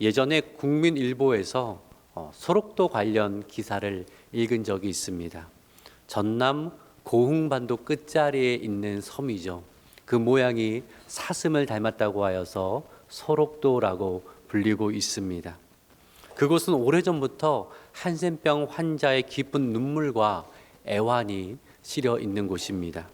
예전에 국민일보에서 어, 소록도 관련 기사를 읽은 적이 있습니다. 전남 고흥반도 끝자리에 있는 섬이죠. 그 모양이 사슴을 닮았다고 하여서 소록도라고 불리고 있습니다. 그곳은 오래전부터 한센병 환자의 깊은 눈물과 애환이 실려 있는 곳입니다.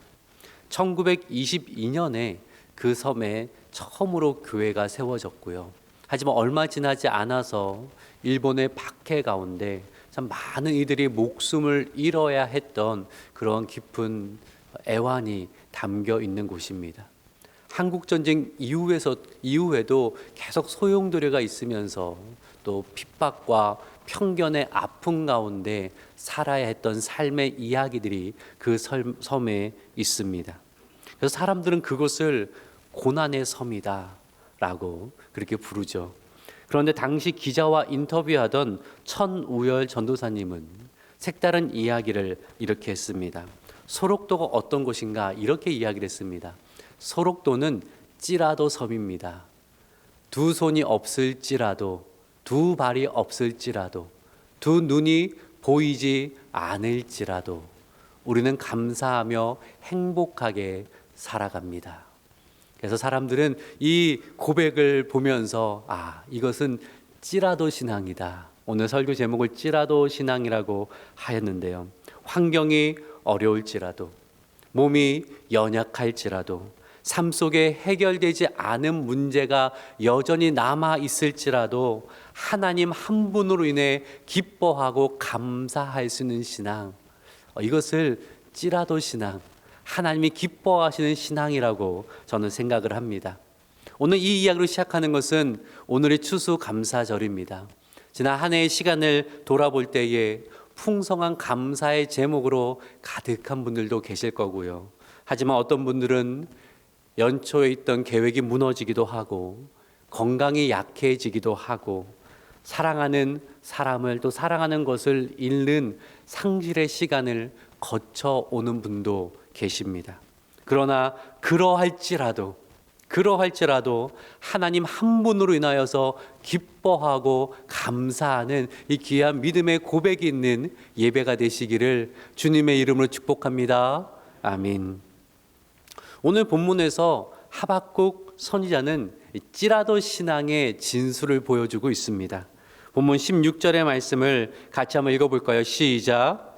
1922년에 그 섬에 처음으로 교회가 세워졌고요. 하지만 얼마 지나지 않아서 일본의 박해 가운데 참 많은 이들이 목숨을 잃어야 했던 그런 깊은 애환이 담겨 있는 곳입니다. 한국 전쟁 이후에서 이후에도 계속 소용돌이가 있으면서 또 핍박과 편견의 아픔 가운데 살아야 했던 삶의 이야기들이 그 섬- 섬에 있습니다. 그래서 사람들은 그곳을 고난의 섬이다 라고 그렇게 부르죠. 그런데 당시 기자와 인터뷰하던 천우열 전도사님은 색다른 이야기를 이렇게 했습니다. 소록도가 어떤 곳인가 이렇게 이야기를 했습니다. 소록도는 찌라도 섬입니다. 두 손이 없을지라도 두 발이 없을지라도 두 눈이 보이지 않을지라도 우리는 감사하며 행복하게 살아갑니다. 그래서 사람들은 이 고백을 보면서 아, 이것은 찌라도 신앙이다. 오늘 설교 제목을 찌라도 신앙이라고 하였는데요. 환경이 어려울지라도 몸이 연약할지라도 삶 속에 해결되지 않은 문제가 여전히 남아 있을지라도 하나님 한 분으로 인해 기뻐하고 감사할 수 있는 신앙 어, 이것을 찌라도 신앙 하나님이 기뻐하시는 신앙이라고 저는 생각을 합니다. 오늘 이 이야기로 시작하는 것은 오늘의 추수 감사절입니다. 지난 한 해의 시간을 돌아볼 때에 풍성한 감사의 제목으로 가득한 분들도 계실 거고요. 하지만 어떤 분들은 연초에 있던 계획이 무너지기도 하고 건강이 약해지기도 하고 사랑하는 사람을 또 사랑하는 것을 잃는 상실의 시간을 거쳐 오는 분도 계십니다. 그러나 그러할지라도 그러할지라도 하나님 한 분으로 인하여서 기뻐하고 감사하는 이 귀한 믿음의 고백이 있는 예배가 되시기를 주님의 이름으로 축복합니다. 아멘. 오늘 본문에서 하박국 선지자는 이 찌라도 신앙의 진수를 보여주고 있습니다. 본문 16절의 말씀을 같이 한번 읽어볼까요? 시작.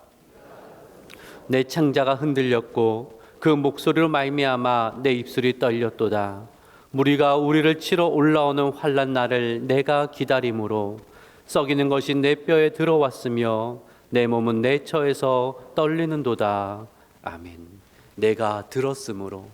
내 창자가 흔들렸고 그 목소리로 말미암아 내 입술이 떨렸도다. 무리가 우리를 치러 올라오는 환란 날을 내가 기다림으로 썩이는 것이 내 뼈에 들어왔으며 내 몸은 내 처에서 떨리는도다. 아멘. 내가 들었으므로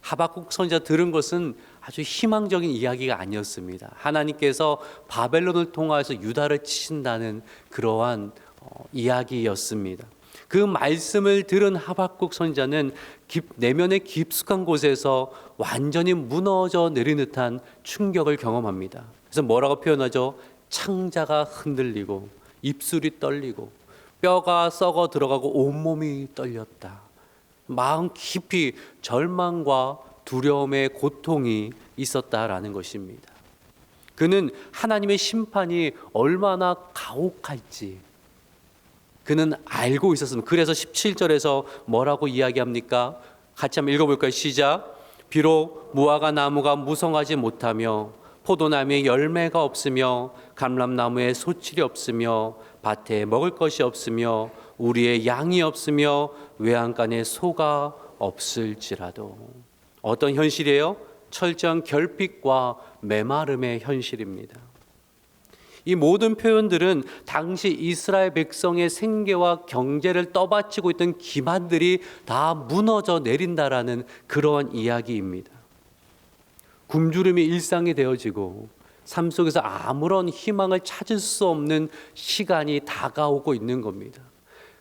하박국 선지자 들은 것은 아주 희망적인 이야기가 아니었습니다. 하나님께서 바벨론을 통하여서 유다를 치신다는 그러한 어, 이야기였습니다. 그 말씀을 들은 하박국 선지자는 깊, 내면의 깊숙한 곳에서 완전히 무너져 내린 듯한 충격을 경험합니다. 그래서 뭐라고 표현하죠? 창자가 흔들리고 입술이 떨리고 뼈가 썩어 들어가고 온몸이 떨렸다. 마음 깊이 절망과 두려움의 고통이 있었다라는 것입니다. 그는 하나님의 심판이 얼마나 가혹할지 그는 알고 있었습니다. 그래서 17절에서 뭐라고 이야기합니까? 같이 한번 읽어볼까요? 시작. 비록 무화과 나무가 무성하지 못하며 포도나무에 열매가 없으며 감람나무에 소출이 없으며 밭에 먹을 것이 없으며 우리의 양이 없으며 외양간에 소가 없을지라도 어떤 현실이에요? 철저한 결핍과 메마름의 현실입니다. 이 모든 표현들은 당시 이스라엘 백성의 생계와 경제를 떠받치고 있던 기반들이 다 무너져 내린다라는 그러한 이야기입니다. 굶주림이 일상이 되어지고 삶 속에서 아무런 희망을 찾을 수 없는 시간이 다가오고 있는 겁니다.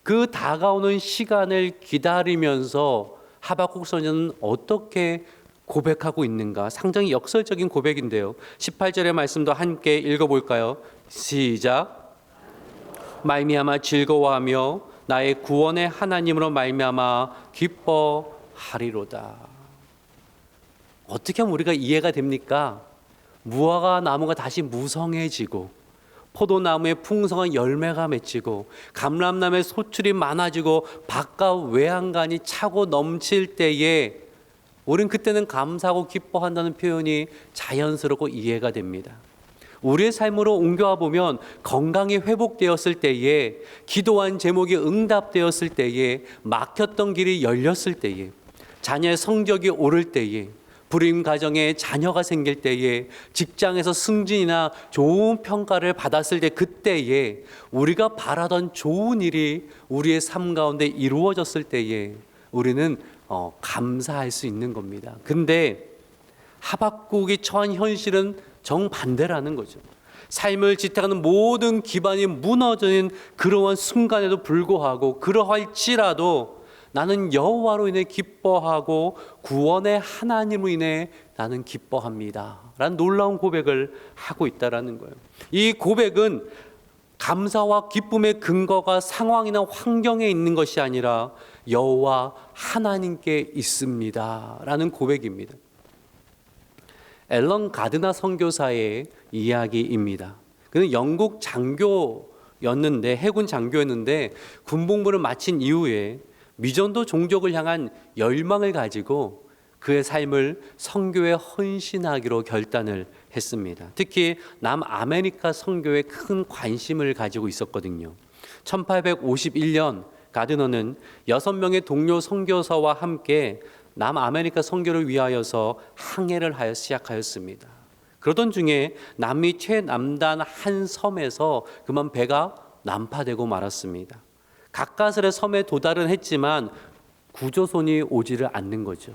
그 다가오는 시간을 기다리면서 하박국 선지자는 어떻게 고백하고 있는가? 상당히 역설적인 고백인데요. 18절의 말씀도 함께 읽어볼까요? 시작. 말미암아 즐거워하며 나의 구원의 하나님으로 말미암아 기뻐하리로다. 어떻게 하면 우리가 이해가 됩니까? 무화과 나무가 다시 무성해지고 포도나무에 풍성한 열매가 맺히고 감람나무에 소출이 많아지고 바깥 외양간이 차고 넘칠 때에 우린 그때는 감사하고 기뻐한다는 표현이 자연스럽고 이해가 됩니다. 우리의 삶으로 옮겨와 보면 건강이 회복되었을 때에 기도한 제목이 응답되었을 때에 막혔던 길이 열렸을 때에 자녀의 성적이 오를 때에 불임 가정에 자녀가 생길 때에 직장에서 승진이나 좋은 평가를 받았을 때 그때에 우리가 바라던 좋은 일이 우리의 삶 가운데 이루어졌을 때에 우리는 어, 감사할 수 있는 겁니다. 근데 하박국이 처한 현실은 정반대라는 거죠. 삶을 지탱하는 모든 기반이 무너지는 그러한 순간에도 불구하고 그러할지라도 나는 여호와로 인해 기뻐하고 구원의 하나님으로 인해 나는 기뻐합니다. 라는 놀라운 고백을 하고 있다라는 거예요. 이 고백은 감사와 기쁨의 근거가 상황이나 환경에 있는 것이 아니라 여호와 하나님께 있습니다라는 고백입니다. 앨런 가드나 선교사의 이야기입니다. 그는 영국 장교였는데 해군 장교였는데 군복무를 마친 이후에 미전도 종족을 향한 열망을 가지고 그의 삶을 선교에 헌신하기로 결단을 했습니다. 특히 남아메리카 선교에 큰 관심을 가지고 있었거든요. 1851년 가드너는 여섯 명의 동료 선교사와 함께 남아메리카 선교를 위하여서 항해를 하여 시작하였습니다. 그러던 중에 남미 최남단 한 섬에서 그만 배가 난파되고 말았습니다. 가까스의 섬에 도달은 했지만 구조선이 오지를 않는 거죠.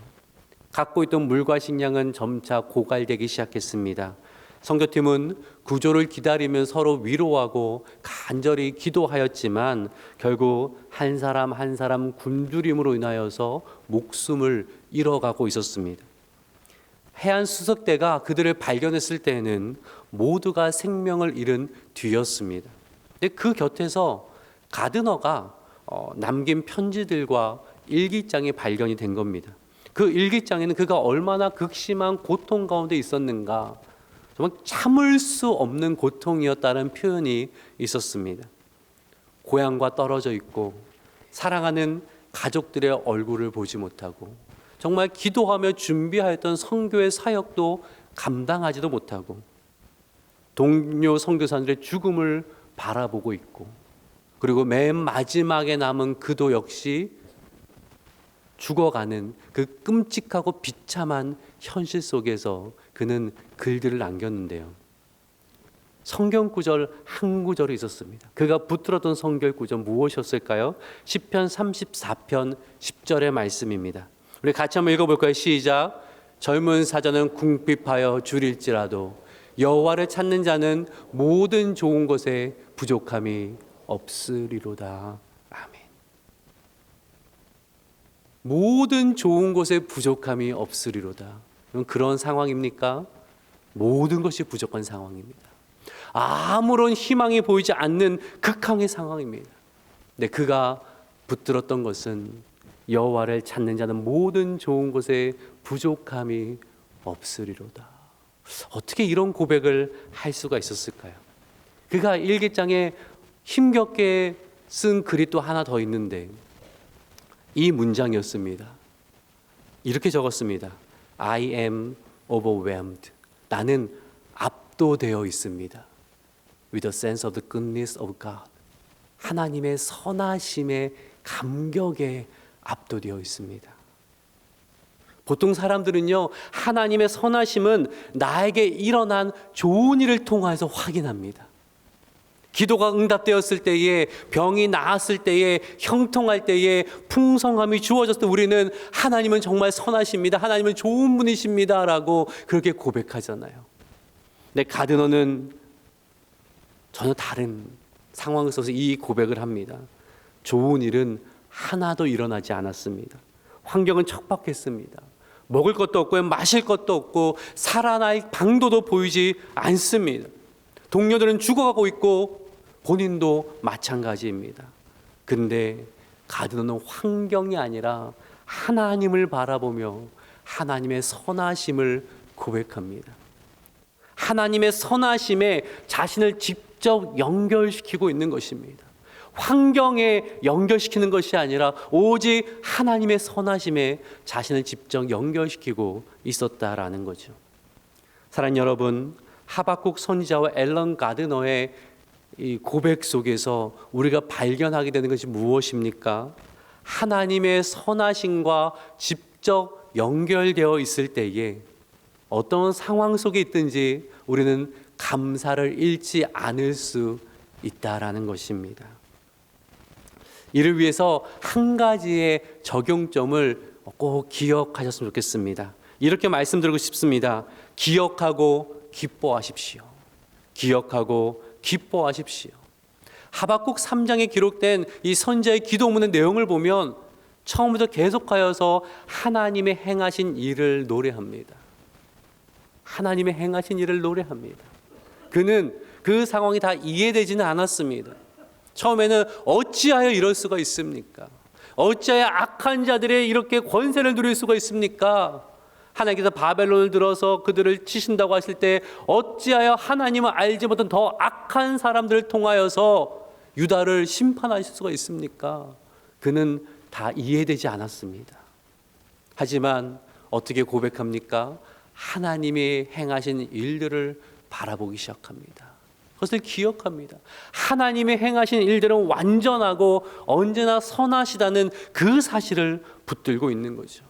갖고 있던 물과 식량은 점차 고갈되기 시작했습니다. 선교팀은 구조를 기다리며 서로 위로하고 간절히 기도하였지만 결국 한 사람 한 사람 굶주림으로 인하여서 목숨을 잃어가고 있었습니다. 해안 수석대가 그들을 발견했을 때에는 모두가 생명을 잃은 뒤였습니다. 근데 그 곁에서 가드너가 어, 남긴 편지들과 일기장이 발견이 된 겁니다. 그 일기장에는 그가 얼마나 극심한 고통 가운데 있었는가 정말 참을 수 없는 고통이었다는 표현이 있었습니다. 고향과 떨어져 있고 사랑하는 가족들의 얼굴을 보지 못하고 정말 기도하며 준비하였던 성교의 사역도 감당하지도 못하고 동료 선교사들의 죽음을 바라보고 있고 그리고 맨 마지막에 남은 그도 역시 죽어가는 그 끔찍하고 비참한 현실 속에서 그는 글들을 남겼는데요. 성경 구절 한 구절이 있었습니다. 그가 붙들었던 성경 구절 무엇이었을까요? 시편 34편 10절의 말씀입니다. 우리 같이 한번 읽어 볼까요? 시작. 젊은 사자는 궁핍하여 줄일지라도 여호와를 찾는 자는 모든 좋은 것에 부족함이 없으리로다. 아멘. 모든 좋은 것에 부족함이 없으리로다. 그런 상황입니까? 모든 것이 부족한 상황입니다. 아무런 희망이 보이지 않는 극한의 상황입니다. 근데 그가 붙들었던 것은 여호와를 찾는 자는 모든 좋은 것에 부족함이 없으리로다. 어떻게 이런 고백을 할 수가 있었을까요? 그가 일기장에 힘겹게 쓴 글이 또 하나 더 있는데 이 문장이었습니다. 이렇게 적었습니다. I am overwhelmed. 나는 압도되어 있습니다. With a sense of the goodness of God. 하나님의 선하심의 감격에 압도되어 있습니다. 보통 사람들은요, 하나님의 선하심은 나에게 일어난 좋은 일을 통해서 확인합니다. 기도가 응답되었을 때에 병이 나았을 때에 형통할 때에 풍성함이 주어졌을 때 우리는 하나님은 정말 선하십니다. 하나님은 좋은 분이십니다라고 그렇게 고백하잖아요. 근데 가드너는 전혀 다른 상황 속에서 이 고백을 합니다. 좋은 일은 하나도 일어나지 않았습니다. 환경은 척박했습니다. 먹을 것도 없고 마실 것도 없고 살아날 방도도 보이지 않습니다. 동료들은 죽어가고 있고 본인도 마찬가지입니다. 근데 가드는 환경이 아니라 하나님을 바라보며 하나님의 선하심을 고백합니다. 하나님의 선하심에 자신을 직접 연결시키고 있는 것입니다. 환경에 연결시키는 것이 아니라 오직 하나님의 선하심에 자신을 직접 연결시키고 있었다라는 거죠. 사랑 여러분, 하박국 선지자와 앨런 가드너의 이 고백 속에서 우리가 발견하게 되는 것이 무엇입니까? 하나님의 선하심과 직접 연결되어 있을 때에 어떤 상황 속에 있든지 우리는 감사를 잃지 않을 수 있다라는 것입니다. 이를 위해서 한 가지의 적용점을 꼭 기억하셨으면 좋겠습니다. 이렇게 말씀드리고 싶습니다. 기억하고 기뻐하십시오. 기억하고 기뻐하십시오. 하박국 3장에 기록된 이 선자의 기도문의 내용을 보면 처음부터 계속하여서 하나님의 행하신 일을 노래합니다. 하나님의 행하신 일을 노래합니다. 그는 그 상황이 다 이해되지는 않았습니다. 처음에는 어찌하여 이럴 수가 있습니까? 어찌하여 악한 자들의 이렇게 권세를 누릴 수가 있습니까? 하나님께서 바벨론을 들어서 그들을 치신다고 하실 때 어찌하여 하나님을 알지 못한 더 악한 사람들을 통하여서 유다를 심판하실 수가 있습니까? 그는 다 이해되지 않았습니다. 하지만 어떻게 고백합니까? 하나님이 행하신 일들을 바라보기 시작합니다. 그것을 기억합니다. 하나님의 행하신 일들은 완전하고 언제나 선하시다는 그 사실을 붙들고 있는 거죠.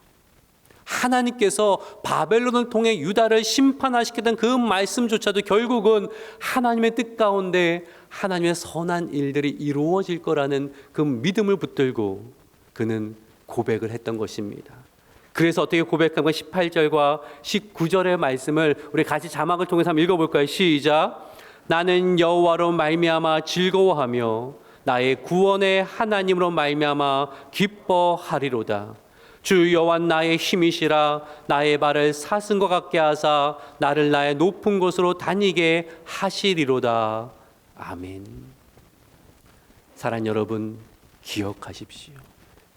하나님께서 바벨론을 통해 유다를 심판하시겠다는 그 말씀조차도 결국은 하나님의 뜻 가운데 하나님의 선한 일들이 이루어질 거라는 그 믿음을 붙들고 그는 고백을 했던 것입니다. 그래서 어떻게 고백한가 18절과 19절의 말씀을 우리 같이 자막을 통해서 한번 읽어볼까요? 시작. 나는 여호와로 말미암아 즐거워하며 나의 구원의 하나님으로 말미암아 기뻐하리로다. 주 여호와 나의 힘이시라 나의 발을 사슴과 같게 하사 나를 나의 높은 곳으로 다니게 하시리로다. 아멘. 사랑 여러분 기억하십시오.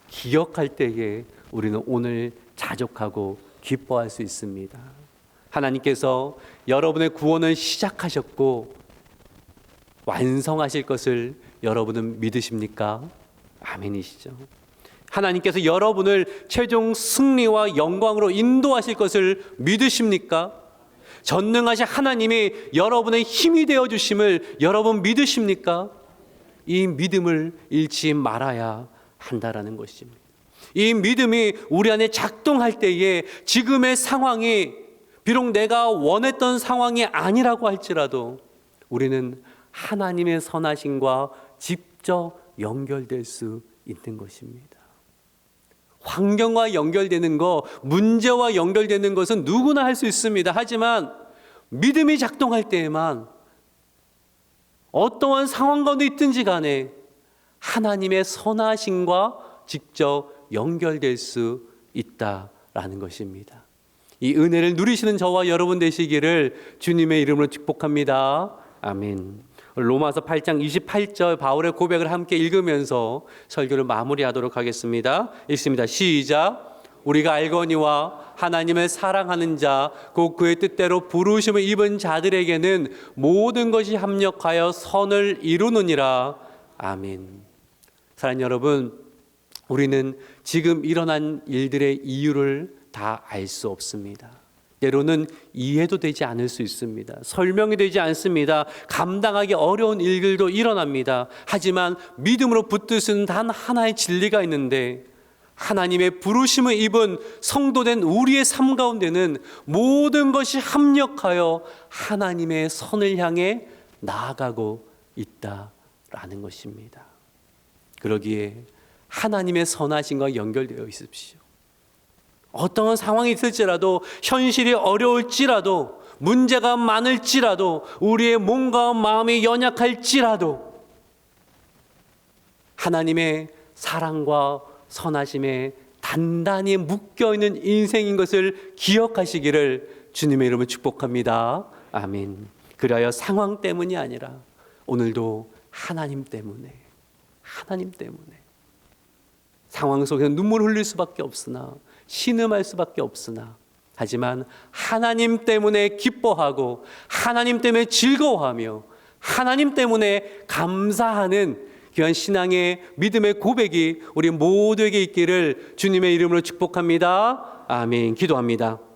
기억할 때에 우리는 오늘 자족하고 기뻐할 수 있습니다. 하나님께서 여러분의 구원을 시작하셨고 완성하실 것을 여러분은 믿으십니까? 아멘이시죠. 하나님께서 여러분을 최종 승리와 영광으로 인도하실 것을 믿으십니까? 전능하신 하나님이 여러분의 힘이 되어 주심을 여러분 믿으십니까? 이 믿음을 잃지 말아야 한다라는 것입니다. 이 믿음이 우리 안에 작동할 때에 지금의 상황이 비록 내가 원했던 상황이 아니라고 할지라도 우리는 하나님의 선하심과 직접 연결될 수 있는 것입니다. 환경과 연결되는 거, 문제와 연결되는 것은 누구나 할 수 있습니다. 하지만 믿음이 작동할 때에만 어떠한 상황 가운데 있든지 간에 하나님의 선하심과 직접 연결될 수 있다라는 것입니다. 이 은혜를 누리시는 저와 여러분 되시기를 주님의 이름으로 축복합니다. 아멘. 로마서 8장 28절 바울의 고백을 함께 읽으면서 설교를 마무리하도록 하겠습니다. 읽습니다. 시작. 우리가 알거니와 하나님을 사랑하는 자, 곧 그의 뜻대로 부르심을 입은 자들에게는 모든 것이 합력하여 선을 이루느니라. 아멘. 사랑 여러분, 우리는 지금 일어난 일들의 이유를 다 알 수 없습니다. 때로는 이해도 되지 않을 수 있습니다. 설명이 되지 않습니다. 감당하기 어려운 일들도 일어납니다. 하지만 믿음으로 붙드는 단 하나의 진리가 있는데 하나님의 부르심을 입은 성도된 우리의 삶 가운데는 모든 것이 합력하여 하나님의 선을 향해 나아가고 있다라는 것입니다. 그러기에 하나님의 선하심과 연결되어 있으십시오. 어떤 상황이 있을지라도 현실이 어려울지라도 문제가 많을지라도 우리의 몸과 마음이 연약할지라도 하나님의 사랑과 선하심에 단단히 묶여 있는 인생인 것을 기억하시기를 주님의 이름으로 축복합니다. 아멘. 그리하여 상황 때문이 아니라 오늘도 하나님 때문에 하나님 때문에 상황 속에서 눈물 흘릴 수밖에 없으나 신음할 수밖에 없으나 하지만 하나님 때문에 기뻐하고 하나님 때문에 즐거워하며 하나님 때문에 감사하는 귀한 신앙의 믿음의 고백이 우리 모두에게 있기를 주님의 이름으로 축복합니다. 아멘. 기도합니다.